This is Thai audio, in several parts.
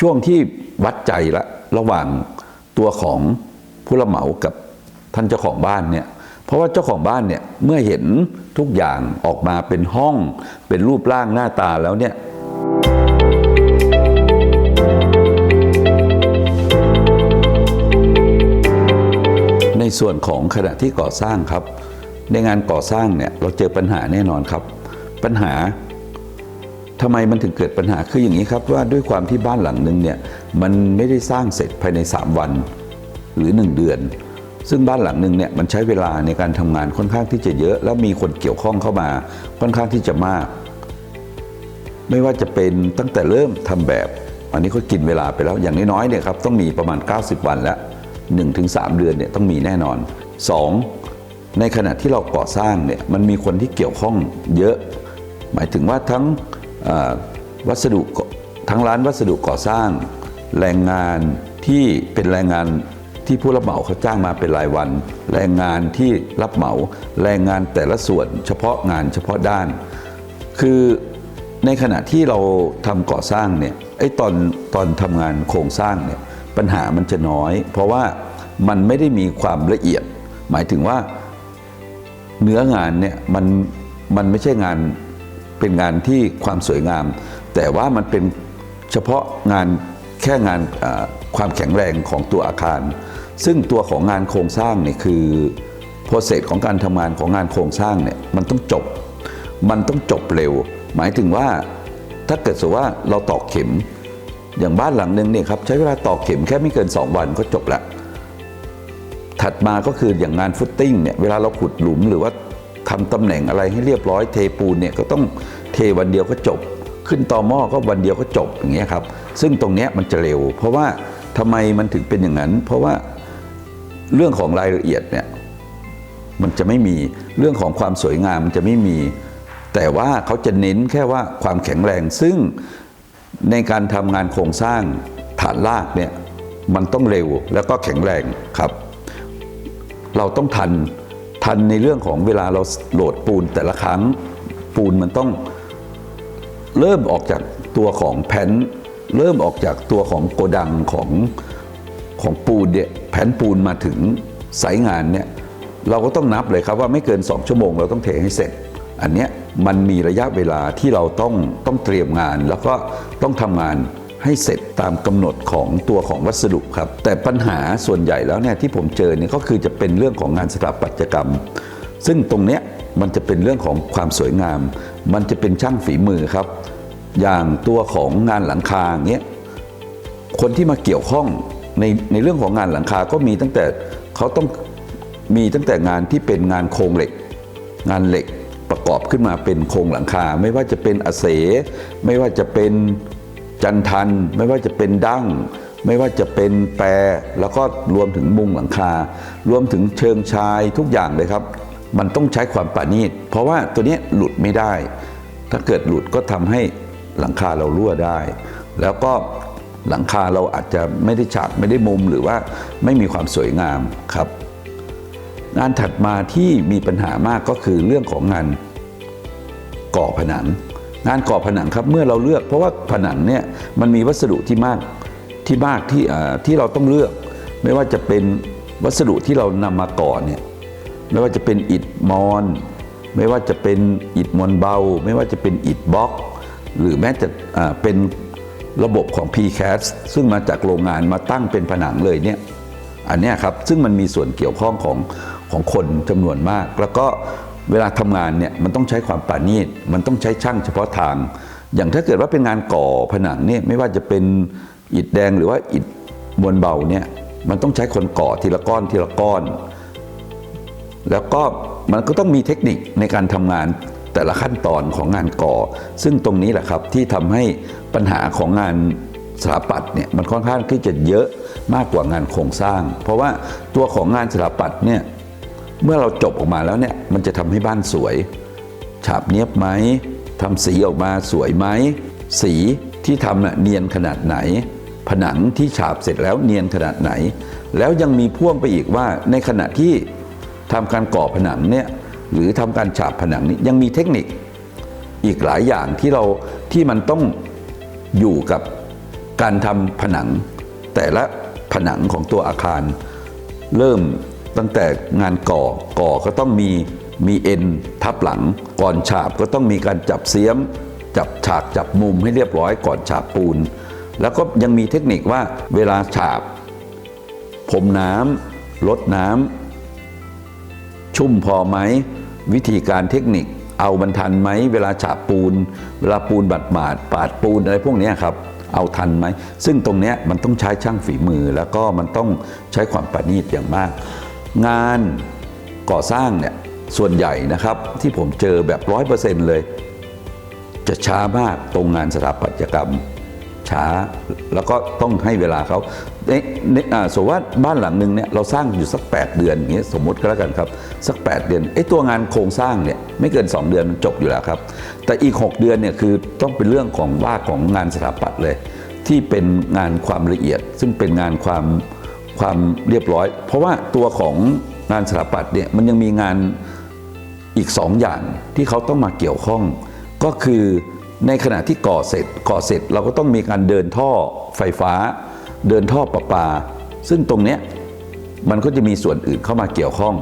ช่วงที่วัดใจละระหว่างตัวของผู้รับเหมากับท่านเจ้าของบ้านเนี่ยเพราะว่าเจ้าของบ้านเนี่ยเมื่อเห็นทุกอย่างออกมาเป็นห้อง เป็นรูปร่างหน้าตาแล้วเนี่ยในส่วนของขณะที่ก่อสร้างครับ ในงานก่อสร้างเนี่ยเราเจอปัญหาแน่นอนครับ ปัญหา ทำไมมันถึงเกิดปัญหาคืออย่างนี้ครับว่าด้วยความที่บ้านหลังหนึ่งเนี่ยมันไม่ได้สร้างเสร็จภายใน 3 วันหรือ 1 เดือน ซึ่งบ้านหลังหนึ่งเนี่ยมันใช้เวลาในการทำงานค่อนข้างที่จะเยอะ แล้วมีคนเกี่ยวข้องเข้ามาค่อนข้างที่จะมาก ไม่ว่าจะเป็นตั้งแต่เริ่มทำแบบ อันนี้ก็กินเวลาไปแล้วอย่างน้อยๆเนี่ยครับต้องมีประมาณ 90 วันแล้ว1-3 เดือนเนี่ยต้องมีแน่นอน 2. ในขณะที่เราก่อสร้างเนี่ยมันมีคนที่เกี่ยวข้องเยอะ หมายถึงว่าทั้ง วัสดุทั้งร้านวัสดุก่อสร้าง แรงงานที่เป็นแรงงานที่ผู้รับเหมาเขาจ้างมาเป็นรายวัน แรงงานที่รับเหมา แรงงานแต่ละส่วนเฉพาะงานเฉพาะด้าน คือในขณะที่เราทำก่อสร้างเนี่ยไอ้ตอนตอนทำงานโครงสร้างเนี่ยปัญหามันจะน้อย เพราะว่ามันไม่ได้มีความละเอียด หมายถึงว่าเนื้องานเนี่ยมันมันไม่ใช่งาน เป็นงานที่ความสวยงาม แต่ว่ามันเป็นเฉพาะงานแค่งานความแข็งแรงของตัวอาคาร ซึ่งตัวของงานโครงสร้างเนี่ยคือโปรเซสของการทำงานของงานโครงสร้างเนี่ยมันต้องจบ มันต้องจบเร็ว หมายถึงว่าถ้าเกิดสมมติว่าเราตอกเข็มอย่างบ้านหลังหนึ่งเนี่ยครับใช้เวลาตอกเข็มแค่ไม่เกิน 2 วันก็จบละถัดมาก็คืออย่างงานฟุตติ้งเนี่ยเวลาเราขุดหลุมหรือว่า ทำตำแหน่งอะไรให้เรียบร้อยเทปูนเนี่ยก็ต้องเทวันเดียวก็จบ ขึ้นตอหม้อก็วันเดียวก็จบอย่างเงี้ยครับซึ่งตรงเนี้ยมันจะเร็ว เพราะว่าทำไมมันถึงเป็นอย่างนั้น เพราะว่าเรื่องของรายละเอียดเนี่ยมันจะไม่มีเรื่องของความสวยงามมันจะไม่มี แต่ว่าเขาจะเน้นแค่ว่าความแข็งแรง ซึ่งในการทำงานโครงสร้างฐานรากเนี่ยมันต้องเร็วแล้วก็แข็งแรงครับ เราต้องทัน ทันในเรื่องของเวลาเราโหลดปูนแต่ละครั้งปูนมันต้องเริ่มออกจากตัวของแผ่นเริ่มออกจากตัวของโกดังของของปูนเนี่ยแผ่นปูนมาถึงสายงานเนี่ยเราก็ต้องนับเลยครับว่าไม่เกิน 2 ชั่วโมงเราต้องเทให้เสร็จ อันเนี้ยมันมีระยะเวลาที่เราต้องต้องเตรียมงานแล้วก็ต้องทำงาน ให้เสร็จตามกำหนดของตัวของวัสดุครับ แต่ปัญหาส่วนใหญ่แล้วเนี่ยที่ผมเจอเนี่ยก็คือจะเป็นเรื่องของงานสถาปัตยกรรม ซึ่งตรงเนี้ยมันจะเป็นเรื่องของความสวยงาม มันจะเป็นช่างฝีมือครับ อย่างตัวของงานหลังคาเงี้ยคนที่มาเกี่ยวข้องในในเรื่องของงานหลังคาก็มีตั้งแต่เขาต้องมีตั้งแต่งานที่เป็นงานโครงเหล็ก งานเหล็กประกอบขึ้นมาเป็นโครงหลังคา ไม่ว่าจะเป็นอาเส ไม่ว่าจะเป็น จันทันไม่ว่าจะเป็นดั้ง ไม่ว่าจะเป็นแปรแล้วก็รวมถึงมุงหลังคา รวมถึงเชิงชายทุกอย่างเลยครับ มันต้องใช้ความประณีตเพราะว่าตัวนี้หลุดไม่ได้ ถ้าเกิดหลุดก็ทำให้หลังคาเรารั่วได้ แล้วก็หลังคาเราอาจจะไม่ได้ฉากไม่ได้มุมหรือว่าไม่มีความสวยงามครับ งานถัดมาที่มีปัญหามากก็คือเรื่องของงานก่อผนัง งานก่อผนังครับเมื่อเราเลือกเพราะว่าผนังเนี่ยมันมีวัสดุที่มากที่มากที่ที่เราต้องเลือก ไม่ว่าจะเป็นวัสดุที่เรานำมาก่อเนี่ยไม่ว่าจะเป็นอิฐมอนไม่ว่าจะเป็นอิฐมวลเบา ไม่ว่าจะเป็นอิฐบล็อก หรือแม้จะอ่เป็นระบบของ PCAS ซึ่งมาจากโรงงานมาตั้งเป็นผนังเลยเนี่ยอันนี้ครับซึ่งมันมีส่วนเกี่ยวข้องของของคนจำนวนมาก แล้วก็ เวลาทำงานเนี่ยมันต้องใช้ความปราณีตมันต้องใช้ช่างเฉพาะทาง อย่างถ้าเกิดว่าเป็นงานก่อผนังเนี่ยไม่ว่าจะเป็นอิฐแดงหรือว่าอิฐมวลเบาเนี่ยมันต้องใช้คนก่อทีละก้อนทีละก้อน แล้วก็มันก็ต้องมีเทคนิคในการทำงานแต่ละขั้นตอนของงานก่อ ซึ่งตรงนี้แหละครับที่ทำให้ปัญหาของงานสถาปัตย์เนี่ยมันค่อนข้างที่จะเยอะมากกว่างานโครงสร้าง เพราะว่าตัวของงานสถาปัตย์เนี่ย เมื่อเราจบออกมาแล้วเนี่ยมันจะทำให้บ้านสวย ฉาบเนียบไหมทำสีออกมาสวยไหมสีที่ทำน่ะเนียนขนาดไหน ผนังที่ฉาบเสร็จแล้วเนียนขนาดไหน แล้วยังมีพ่วงไปอีกว่าในขณะที่ทำการก่อผนังเนี่ยหรือทำการฉาบผนังนี้ยังมีเทคนิคอีกหลายอย่างที่เราที่มันต้องอยู่กับการทำผนัง แต่ละผนังของตัวอาคาร เริ่ม ตั้งแต่งานก่อก่อก็ต้องมีมีเอ็นทับหลัง ก่อนฉาบก็ต้องมีการจับเสียม จับฉากจับมุมให้เรียบร้อยก่อนฉาบปูน แล้วก็ยังมีเทคนิคว่าเวลาฉาบพรมน้ำลดน้ำชุ่มพอไหมวิธีการเทคนิคเอามันทันไหมเวลาฉาบปูน เวลาปูนบัดหมาดปาดปูนอะไรพวกนี้ครับเอาทันไหม ซึ่งตรงนี้มันต้องใช้ช่างฝีมือแล้วก็มันต้องใช้ความประณีตอย่างมาก งานก่อสร้างเนี่ยส่วนใหญ่นะครับที่ผมเจอแบบร้อยเปอร์เซ็นต์เลย จะช้ามากตรงงานสถาปัตยกรรม ช้าแล้วก็ต้องให้เวลาเขาเนี่ยสมมติว่าบ้านหลังหนึ่งเนี่ยเราสร้างอยู่สัก 8 เดือนอย่างเงี้ยสมมติก็แล้วกันครับ สัก 8 เดือนไอ้ตัวงานโครงสร้างเนี่ยไม่เกิน 2 เดือนมันจบอยู่แล้วครับ แต่อีก 6 เดือนเนี่ยคือต้องเป็นเรื่องของว่าของงานสถาปัตย์เลย ที่เป็นงานความละเอียด ซึ่งเป็นงานความ ความเรียบร้อย เพราะว่าตัวของงานสถาปัตย์เนี่ยมันยังมีงานอีกสองอย่างที่เขาต้องมาเกี่ยวข้อง ก็คือในขณะที่ก่อเสร็จก่อเสร็จเราก็ต้องมีการเดินท่อไฟฟ้า เดินท่อประปา ซึ่งตรงเนี้ยมันก็จะมีส่วนอื่นเข้ามาเกี่ยวข้อง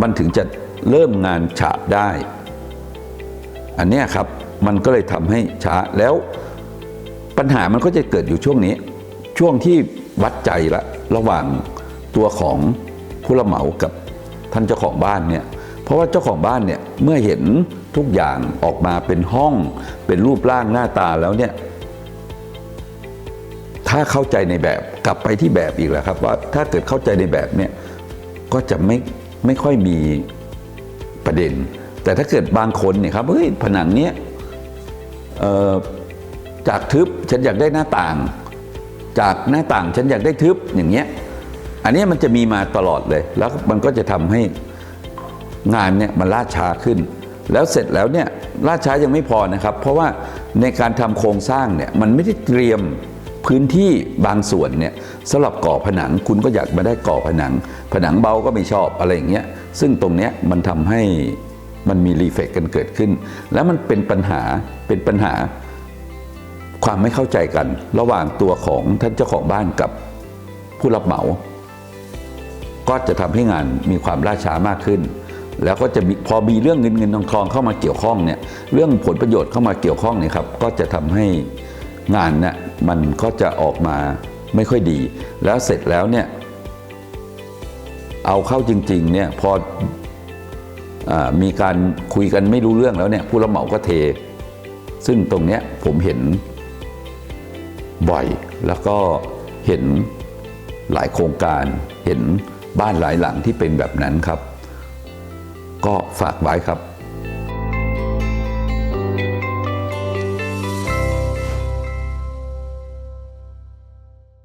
มันถึงจะเริ่มงานฉาบได้ อันเนี้ยครับมันก็เลยทำให้ช้าแล้วปัญหามันก็จะเกิดอยู่ช่วงนี้ ช่วงที่วัดใจละ ระหว่างตัวของผู้รับเหมากับท่านเจ้าของบ้านเนี่ยเพราะว่าเจ้าของบ้านเนี่ยเมื่อเห็นทุกอย่างออกมาเป็นห้อง เป็นรูปร่างหน้าตาแล้วเนี่ยถ้าเข้าใจในแบบกลับไปที่แบบอีกแล้วครับว่าถ้าเกิดเข้าใจในแบบเนี่ยก็จะไม่ไม่ค่อยมีประเด็น แต่ถ้าเกิดบางคนเนี่ยครับเฮ้ยผนังเนี้ยจากทึบฉันอยากได้หน้าต่าง จากหน้าต่างฉันอยากได้ทึบอย่างเงี้ยอันนี้มันจะมีมาตลอดเลย แล้วมันก็จะทำให้งานเนี่ยมันล่าช้าขึ้น แล้วเสร็จแล้วเนี่ยล่าช้ายังไม่พอนะครับ เพราะว่าในการทำโครงสร้างเนี่ยมันไม่ได้เตรียมพื้นที่บางส่วนเนี่ยสำหรับก่อผนังคุณก็อยากมาได้ก่อผนัง ผนังเบาก็ไม่ชอบอะไรอย่างเงี้ยซึ่งตรงเนี้ยมันทำให้มันมีรีเฟกกันเกิดขึ้น แล้วมันเป็นปัญหาเป็นปัญหา ความไม่เข้าใจกัน ระหว่างตัวของท่านเจ้าของบ้านกับผู้รับเหมา ก็จะทำให้งานมีความล่าช้ามากขึ้น แล้วก็จะพอมีเรื่องเงินเงินทองทองเข้ามาเกี่ยวข้องเนี่ยเรื่องผลประโยชน์เข้ามาเกี่ยวข้องเนี่ยครับก็จะทำให้งานเนี่ยมันก็จะออกมาไม่ค่อยดี แล้วเสร็จแล้วเนี่ยเอาเข้าจริงๆเนี่ยพออมีการคุยกันไม่รู้เรื่องแล้วเนี่ยผู้รับเหมาก็เท ซึ่งตรงเนี้ยผมเห็น บ่อย แล้วก็เห็นหลายโครงการ เห็นบ้านหลายหลังที่เป็นแบบนั้นครับ ก็ฝากไว้ครับ